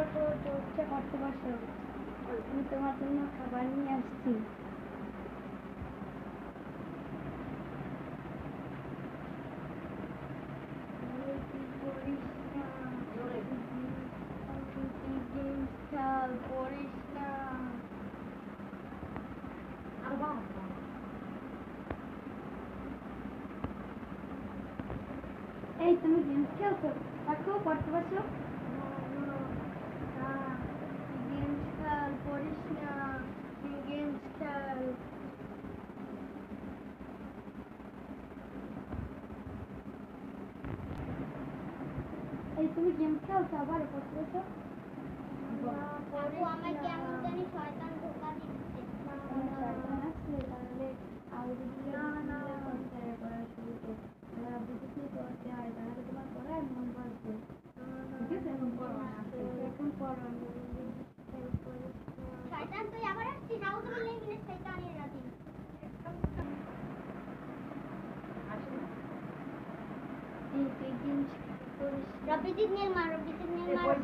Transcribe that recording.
ওঠো ওঠো উঠে পড়তে বসো আমি তোমার জন্য খাবার নিয়ে আসছি এই তুমি গেমস খেলছো দেখো পড়তে বসো গেমস খেল পড়িস না গেমস খেল এই তুমি গেমস খেলছো আবার বসো আমার কেমন জানি শয়তান ধোকা দিচ্ছে শয়তান আসছে, তাহলে আউযু বিল্লাহি মিনাশ শাইতানির পড়া শুরু আর আবু করতে হয়, তাহলে তোমার পড়ায় মন বসবে। ঠিক আছে? এখন পড়ো না। এখন পড়ো, শয়তান তুই আবার আসছিস এই করিস Habis itu ni marah, habis ni marah.